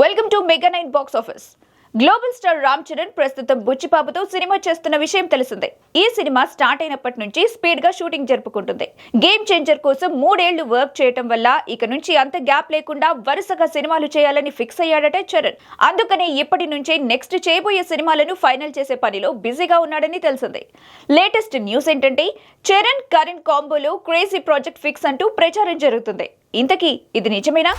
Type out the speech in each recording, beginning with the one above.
Welcome to Mega Nine Box Office global star Ram Charan ప్రస్తుతం బుచ్చిబాబుతో cinema చేస్తున్న విషయం తెలిసిందే. ఈ సినిమా స్టార్ట్ అయినప్పటి నుంచి స్పీడ్గా షూటింగ్ జరుపుకుంటుంది. గేమ్ చేంజర్ కోసం మూడేళ్ళు వర్క్ చేయటం వల్ల ఇక నుంచి అంత గ్యాప్ లేకుండా వరుసగా సినిమాలు చేయాలని ఫిక్స్ అయ్యాడట చరణ్. అందుకనే ఇప్పటి నుంచే నెక్స్ట్ చేయబోయే సినిమాలను ఫైనల్ చేసే పనిలో బిజీగా ఉన్నాడని తెలిసింది. లేటెస్ట్ న్యూస్ ఏంటంటే చరణ్ కరణ్ కాంబోలో క్రేజీ ప్రాజెక్ట్ ఫిక్స్ అంటూ ప్రచారం జరుగుతుంది. ఇంతకీ ఇది నిజమేనా?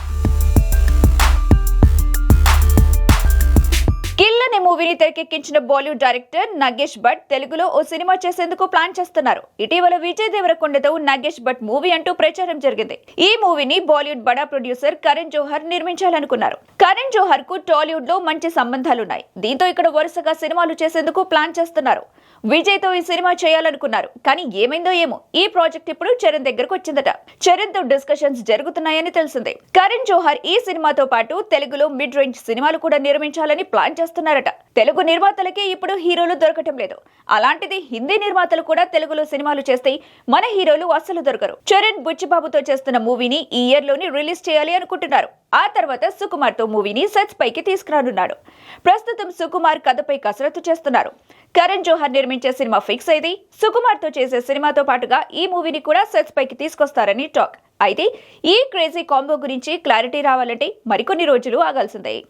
మూవీని తెరకెక్కించిన బాలీవుడ్ డైరెక్టర్ నగేష్ భట్ తెలుగులో ఓ సినిమా చేసేందుకు ప్లాన్ చేస్తున్నారు. ఇటీవల విజయ్ దేవరకొండతో నగేష్ భట్ మూవీ అంటూ ప్రచారం జరిగింది. ఈ మూవీని బాలీవుడ్ బడా ప్రొడ్యూసర్ కరణ్ జోహర్ నిర్మించాలనుకున్నారు. కరణ్ జోహర్కు టాలీవుడ్లో మంచి సంబంధాలున్నాయి. దీంతో ఇక్కడ వరుసగా సినిమాలు చేసేందుకు ప్లాన్ చేస్తున్నారు. విజయ్తో ఈ సినిమా చేయాలనుకున్నారు. కానీ ఏమైందో ఏమో. ఈ ప్రాజెక్ట్ ఇప్పుడు చరణ్ దగ్గరకు వచ్చిందట. చరణ్తో డిస్కషన్స్ జరుగుతున్నాయని తెలిసింది. కరణ్ జోహర్ ఈ సినిమాతో పాటు తెలుగులో మిడ్ రేంజ్ సినిమాలు కూడా నిర్మించాలని ప్లాన్ చేస్తున్నారట. తెలుగు నిర్మాతలకి ఇప్పుడు హీరోలు దొరకటం లేదు. అలాంటిది హిందీ నిర్మాతలు కూడా తెలుగులో సినిమాలు చేస్తే మన హీరోలు అస్సలు దొరకరు. చరణ్ బుచ్చిబాబుతో చేస్తున్న మూవీని ఈ ఇయర్లోనే రిలీజ్ చేయాలి అనుకుంటున్నారు. ఆ తర్వాత సుకుమార్తో మూవీని సెట్స్ పైకి తీసుకురానున్నాడు. ప్రస్తుతం సుకుమార్ కథపై కసరత్తు చేస్తున్నారు. కరణ్ జోహర్ నిర్మించే సినిమా ఫిక్స్ అయింది. సుకుమార్తో చేసే సినిమాతో పాటుగా ఈ మూవీని కూడా సెట్స్ పైకి తీసుకొస్తారని టాక్. అయితే ఈ క్రేజీ కాంబో గురించి క్లారిటీ రావాలంటే మరికొన్ని రోజులు ఆగాల్సిందే.